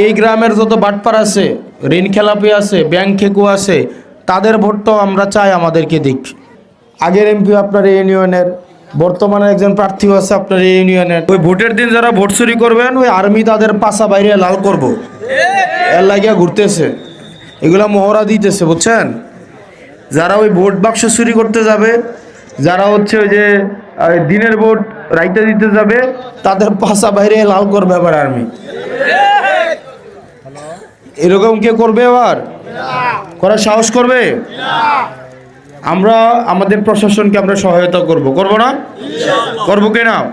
এই গ্রামের যত বাটপার আছে, ঋণ খেলাপি আছে, ব্যাংক খেকু আছে, তাদের ভোটটাও আমরা চাই আমাদেরকে দিক। আগের এমপি আপনার ইউনিয়নের, বর্তমানে একজন প্রার্থী আছে আপনার এই ইউনিয়নের। ওই ভোটের দিন যারা ভোট চুরি করবেন, ওই আর্মি তাদের পাশা বাইরে লাল করব। এর লাগিয়া ঘুরতেছে। এগুলা মহড়া দিতেছে, বুঝছেন? যারা ওই ভোট বাক্স চুরি করতে যাবে, যারা হচ্ছে ওই যে দিনের ভোট রাইতে দিতে যাবে, তাদের পাশা বাইরে লাল করবে আবার আর্মি। এরকম কে করবে আবার করার সাহস করবে? আমরা আমাদের প্রশাসনকে আমরা সহায়তা করব। করব না? করব কি না?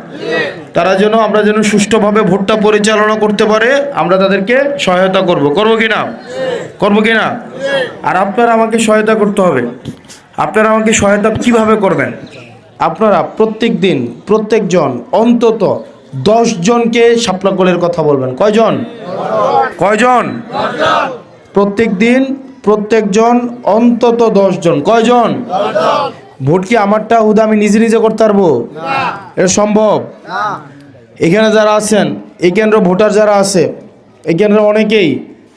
তারা যেন, আমরা যেন সুষ্ঠুভাবে ভোটটা পরিচালনা করতে পারে, আমরা তাদেরকে সহায়তা করব। করব কি না? করব কি না? আর আপনারা আমাকে সহায়তা করতে হবে। আপনারা আমাকে সহায়তা কীভাবে করবেন? আপনারা প্রত্যেক দিন, প্রত্যেকজন অন্তত জনকে শাপলা কোলের কথা বলবেন। কয়জন? কয়জন? প্রত্যেক দিন প্রত্যেকজন অন্তত দশ জন কয়জন? ভোট কি আমারটা? হুদা আমি নিজে নিজে করতে পারব? এটা সম্ভব? এখানে যারা আছেন এই কেন্দ্র ভোটার যারা আছে এই কেন্দ্রে অনেকেই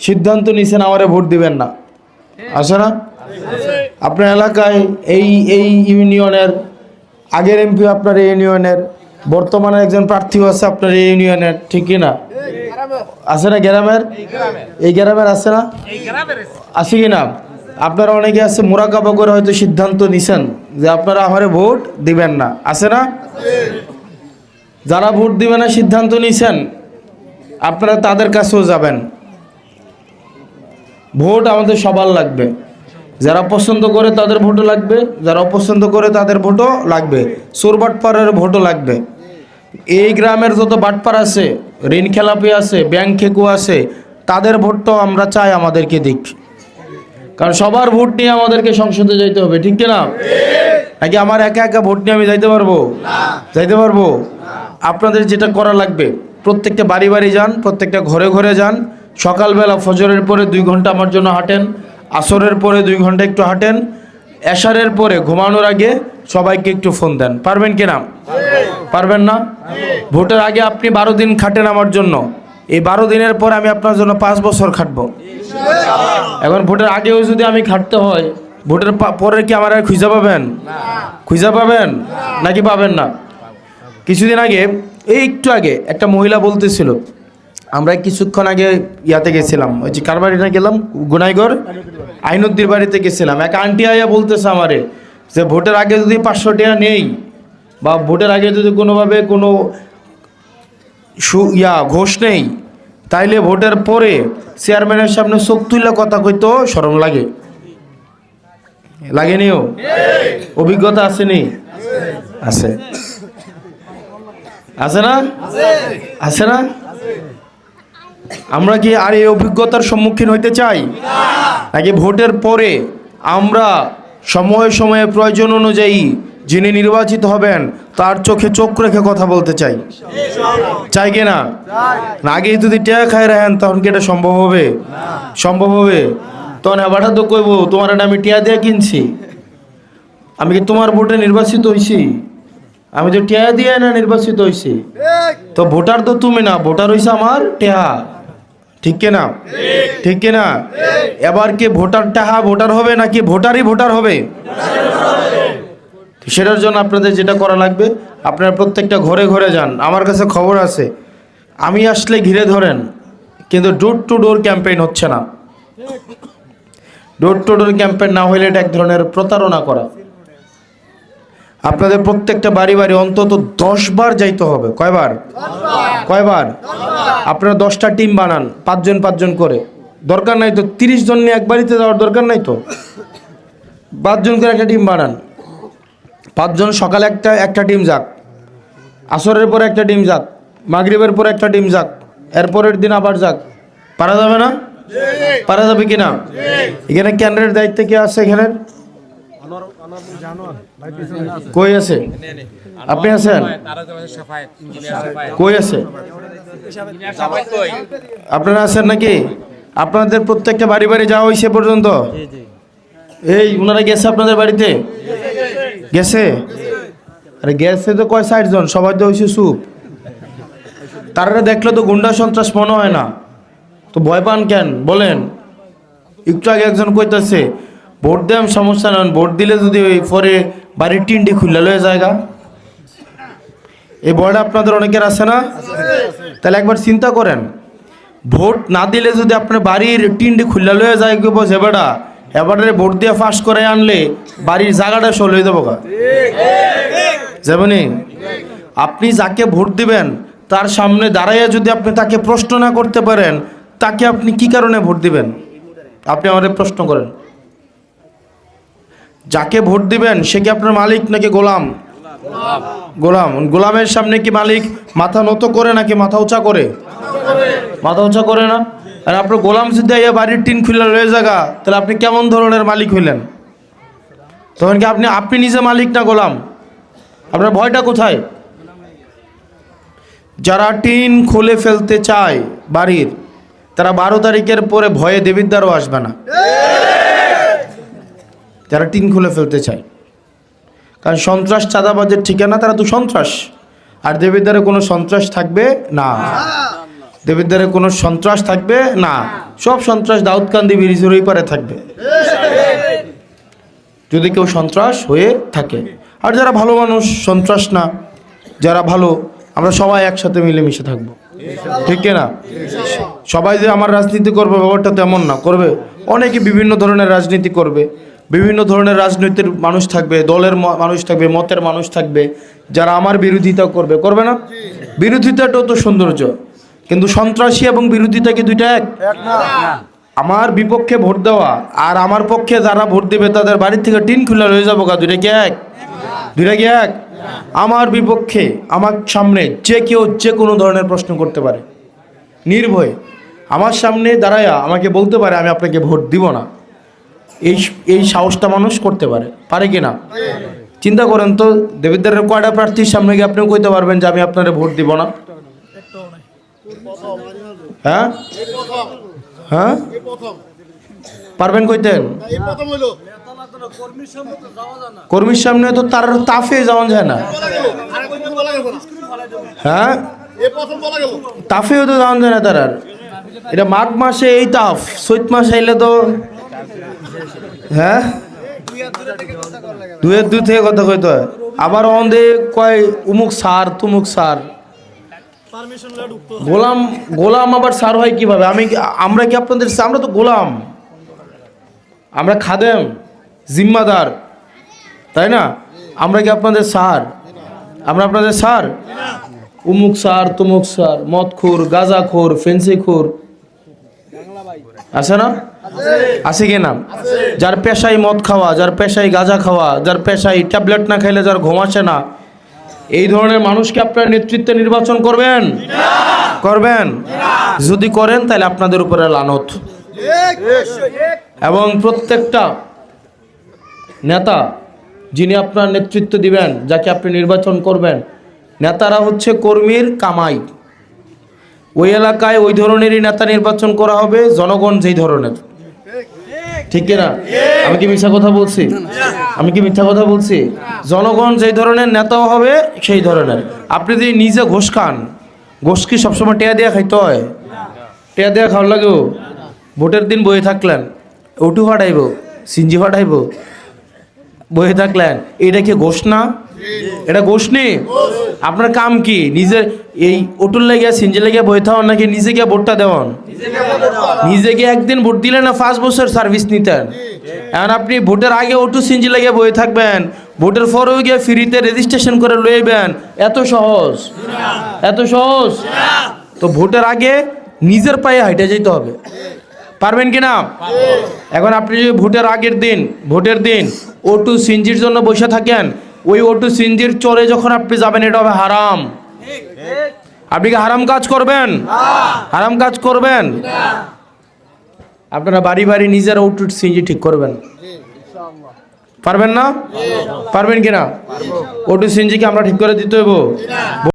সিদ্ধান্ত নিছেন আমারে ভোট দিবেন না। আসে না? আপনার এলাকায় এই এই ইউনিয়নের আগের এমপি আপনার এই ইউনিয়নের বর্তমানে একজন প্রার্থীও আছে আপনার এই ইউনিয়নের, ঠিক না? আছে না গ্রামের? এই গ্রামের আছে না? আছে কি না? আপনারা অনেকে আছে মোরাকাবা করে হয়তো সিদ্ধান্ত নিছেন যে আপনারা আমারে ভোট দিবেন না। আছে না? যারা ভোট দিবে না, সিদ্ধান্ত নিছেন, আপনারা তাদের কাছেও যাবেন। ভোট আমাদের সবার লাগবে। যারা পছন্দ করে তাদের ভোটও লাগবে, যারা অপছন্দ করে তাদের ভোটও লাগবে। সোরবাটপাড়ের ভোটও লাগবে। এই গ্রামের যত বাটপার আছে, ঋণ খেলাপি আছে, ব্যাংক খেকু আছে, তাদের ভোটটাও আমরা চাই আমাদেরকে দিক। কারণ সবার ভোট নিয়ে আমাদেরকে সংসদে যাইতে হবে, ঠিক না নাকি আমার একা একা ভোট নিয়ে আমি যাইতে পারব? যাইতে পারব? আপনাদের যেটা করা লাগবে, প্রত্যেকটা বাড়ি বাড়ি যান, প্রত্যেকটা ঘরে ঘরে যান, সকালবেলা ফজরের পরে দুই ঘণ্টা আমার জন্য হাঁটেন, আসরের পরে দুই ঘণ্টা একটু হাঁটেন, এশারের পরে ঘুমানোর আগে সবাইকে একটু ফোন দেন। পারবেন কি না? পারবেন না? ভোটের আগে আপনি বারো দিন খাটেন আমার জন্য। এই বারো দিনের পর আমি আপনার জন্য পাঁচ বছর খাটবো। এখন ভোটের আগেও যদি আমি খাটতে হয়, ভোটের পরে কি আমার আর খুঁজে পাবেন? খুঁজে পাবেন? নাকি পাবেন না? কিছুদিন আগে, এই একটু আগে একটা মহিলা বলতেছিল, আমরা কিছুক্ষণ আগে ইয়াতে গেছিলাম। ওই যে কার গেলাম, গুনাইগড় আইনুদ্দির বাড়িতে গেছিলাম। এক আন্টি আইয়া বলতেছে আমারে যে ভোটের আগে যদি পাঁচশো টাকা নেই, বা ভোটের আগে যদি কোনোভাবে কোনো সু ইয়া ঘোষ নেই, তাইলে ভোটের পরে চেয়ারম্যানের সামনে চোখ কথা কইতো সরম লাগে। লাগেনিও অভিজ্ঞতা আসেনি আছে। আছে না? আছে না? আমরা কি আর এই অভিজ্ঞতার সম্মুখীন হইতে চাই? নাকি ভোটের পরে আমরা সময়ে সময়ে প্রয়োজন অনুযায়ী যিনি নির্বাচিত হবেন, তার চোখে চোখ রেখে কথা বলতে চাই। চাই কি না? আগেই যদি টেয়া খাই রাখেন তখন কি এটা সম্ভব হবে? সম্ভব হবে? তখন এবারটা তো কইব, তোমার এটা আমি টিয়া দিয়ে কিনছি। আমি কি তোমার ভোটে নির্বাচিত হইছি? আমি তো টিয়া দিয়ে না নির্বাচিত হয়েছি তো ভোটার তো তুমি না, ভোটার হইছে আমার টেহা ঠিক কিনা? ঠিক কিনা? এবার কি ভোটার টাহা ভোটার হবে নাকি ভোটারই ভোটার হবে? সেটার জন্য আপনাদের যেটা করা লাগবে, আপনারা প্রত্যেকটা ঘরে ঘরে যান। আমার কাছে খবর আছে, আমি আসলে ঘিরে ধরেন, কিন্তু ডোর টু ডোর ক্যাম্পেইন হচ্ছে না। ডোর টু ডোর ক্যাম্পেইন না হলে এটা এক ধরনের প্রতারণা করা। আপনাদের প্রত্যেকটা বাড়ি বাড়ি অন্তত দশ বার যাইতে হবে। কয়বার? কয়বার? আপনারা দশটা টিম বানান পাঁচজন পাঁচজন করে। দরকার নাই তো তিরিশ জন নিয়ে এক বাড়িতে যাওয়ার দরকার নাই তো? পাঁচজন করে একটা টিম বানান। পাঁচজন সকালে একটা একটা টিম যাক। আসরের পরে একটা টিম যাক। মাগরিবের পরে একটা টিম যাক। এরপরের দিন আবার যাক। পারা যাবে না? পারা যাবে কি না এখানে ক্যান্ডারের দায়িত্বে কে আছে এখানে কই আছে? আপনি আছেন? কই আছে? আপনারা আছেন নাকি? আপনাদের প্রত্যেকটা বাড়ি বাড়ি যাওয়া হয়েছে পর্যন্ত? এই ওনারা গেছে আপনাদের বাড়িতে? গেছে? আরে গেছে তো কয় ষাট জন, সবাই তো হয়েছে সুপ তারা দেখলে তো গুন্ডা সন্ত্রাস মনে হয় না। তো ভয় পান কেন? বলেন। একটু আগে একজন কইতাছে ভোট দেন সমস্যা নেন ভোট দিলে যদি ওই পরে বাড়ির টিনটি খুললে লয়ে জায়গা এই ভয়টা আপনাদের অনেকের আছে না? তাহলে একবার চিন্তা করেন। ভোট না দিলে যদি আপনার বাড়ির টিনটি খুললে লয়ে যায় কেউ বসে বেড়া এবারে ভোট দিয়ে ফাঁস করে আনলে বাড়ির জায়গাটা সল হয়ে দেবো গা। আপনি যাকে ভোট দিবেন, তার সামনে দাঁড়াইয়া যদি আপনি তাকে প্রশ্ন না করতে পারেন, তাকে আপনি কি কারণে ভোট দিবেন? আপনি আমাদের প্রশ্ন করেন। যাকে ভোট দিবেন, সে কি আপনার মালিক নাকি গোলাম? গোলাম। গোলামের সামনে কি মালিক মাথা নত করে নাকি মাথা উঁচা করে? মাথা উঁচা করে না? আর আপনার গোলাম আইয়া বাড়ির টিন খুলে রয়ে জায়গা, তাহলে আপনি কেমন ধরনের মালিক হইলেন? তখন কি আপনি আপনি নিজে মালিক না গোলাম? আপনার ভয়টা কোথায়? যারা টিন খুলে ফেলতে চায় বাড়ির, তারা বারো তারিখের পরে ভয়ে দেবিদ্বারও আসবে না। যারা টিন খুলে ফেলতে চায়। কারণ সন্ত্রাস চাঁদাবাজের ঠিকানা, তারা তো সন্ত্রাস। আর দেবিদ্বারে কোনো সন্ত্রাস থাকবে? না। দেবিদ্বারে কোনো সন্ত্রাস থাকবে? না। সব সন্ত্রাস দাউদকান্দি ব্রিজের ওই পারে থাকবে। যদি কেউ সন্ত্রাস হয়ে থাকে। আর যারা ভালো মানুষ, সন্ত্রাস না, যারা ভালো, আমরা সবাই একসাথে মিলেমিশে থাকব। ঠিক না? সবাই যে আমার রাজনীতি করবে, ব্যাপারটা তেমন না। করবে। অনেকে বিভিন্ন ধরনের রাজনীতি করবে। বিভিন্ন ধরনের রাজনৈতিক মানুষ থাকবে দলের ম- মানুষ থাকবে মতের মানুষ থাকবে যারা আমার বিরোধিতা করবে। করবে না? বিরোধিতাটাও তো সৌন্দর্য। কিন্তু সন্ত্রাসী এবং বিরোধিতা কি দুইটা এক? আমার বিপক্ষে ভোট দেওয়া আর আমার পক্ষে যারা ভোট দেবে তাদের বাড়ির থেকে টিন খুলে রয়ে যাব গা। দুইটা কি এক? দুইটা কি এক? আমার বিপক্ষে আমার সামনে যে কেউ যে কোনো ধরনের প্রশ্ন করতে পারে। নির্ভয়ে। আমার সামনে দাঁড়ায়া আমাকে বলতে পারে আমি আপনাকে ভোট দিব না। এই এই সাহসটা মানুষ করতে পারে। পারে কি না? চিন্তা করেন তো, দেবিদ্বারের কয়টা প্রার্থীর সামনে গিয়ে আপনিও কইতে পারবেন যে আমি আপনার ভোট দিব না? হ্যাঁ? হ্যাঁ? পারবেন কইতেন কর্মীর সামনে তো তার তাফে যাওয়া যায় না। হ্যাঁ? তাফেও তো যাওয়া যায় না তার আর। এটা মাঘ মাসে এই তাফ, চৈত মাস আইলে তো হ্যাঁ? দুয়ের দুই থেকে কথা কইতে হয়। আবার অন্ধে কয়, উমুক সার, তুমুক সার। গোলাম গোলাম আবার সার হয় কীভাবে? আমি আমরা কি আপনাদের আমরা তো গোলাম। আমরা খাদেম, জিম্মাদার। তাই না? আমরা কি আপনাদের সার? আমরা আপনাদের সার? উমুক সার, তুমুক সার, মদখোর, গাঁজাখোর, ফেন্সিখোর। আছে না? আছে কি না? যার পেশায় মদ খাওয়া, যার পেশায় গাঁজা খাওয়া, যার পেশায় ট্যাবলেট না খাইলে যার ঘুম আসে না, এই ধরনের মানুষকে আপনার নেতৃত্বে নির্বাচন করবেন? করবেন? যদি করেন, তাহলে আপনাদের উপরে লানত। এবং প্রত্যেকটা নেতা যিনি আপনার নেতৃত্ব দিবেন, যাকে আপনি নির্বাচন করবেন, নেতারা হচ্ছে কর্মীর কামাই। ওই এলাকায় ওই ধরনেরই নেতা নির্বাচন করা হবে, জনগণ যেই ধরনের। ঠিক না আমি কি মিথ্যা কথা বলছি? আমি কি মিথ্যা কথা বলছি? জনগণ যেই ধরনের নেতাও হবে, সেই ধরনের। আপনি যদি নিজে ঘোষ খান, ঘোষ কি সবসময় টেয়া দেওয়া খাইতে হয়? টেয়া দেওয়া খাওয়ার লাগেও? ভোটের দিন বয়ে থাকলেন, ওটু ফাটাইব, সিঞ্জি ফাটাইব বয়ে থাকলেন। এটা কি ঘোষ না? এটা ঘোষ নেই আপনার কাম কি? নিজের এই ওটুর লাগিয়া, সিঞ্জি বয়ে থাকুন নাকি নিজে গিয়ে ভোটটা দেওয়ান? নিজে গিয়ে একদিন ভোট দিলে না পাঁচ বছর সার্ভিস নিতেন। এখন আপনি ভোটের আগে ওটু সিঞ্জি লাগিয়ে বয়ে থাকবেন। ভোটের পরেও গিয়ে ফ্রিতে রেজিস্ট্রেশন করে লইবেন। এত সহজ। এত সহজ। তো ভোটের আগে নিজের পায়ে হাইটে যেতে হবে। পারবেন কি না? এখন আপনি যদি ভোটের আগের দিন, ভোটের দিন ওটু সিঞ্জির জন্য বসে থাকেন, ওই ওটু সিঞ্জির চরে যখন আপনি যাবেন, এটা হবে হারাম। আপনি কি হারাম কাজ করবেন? হারাম কাজ করবেন? আপনারা বাড়ি বাড়ি নিজের ওটু সিঞ্জি ঠিক করবেন। পারবেন না? পারবেন কিনা? ওটু সিঞ্জিকে আমরা ঠিক করে দিতে হইব?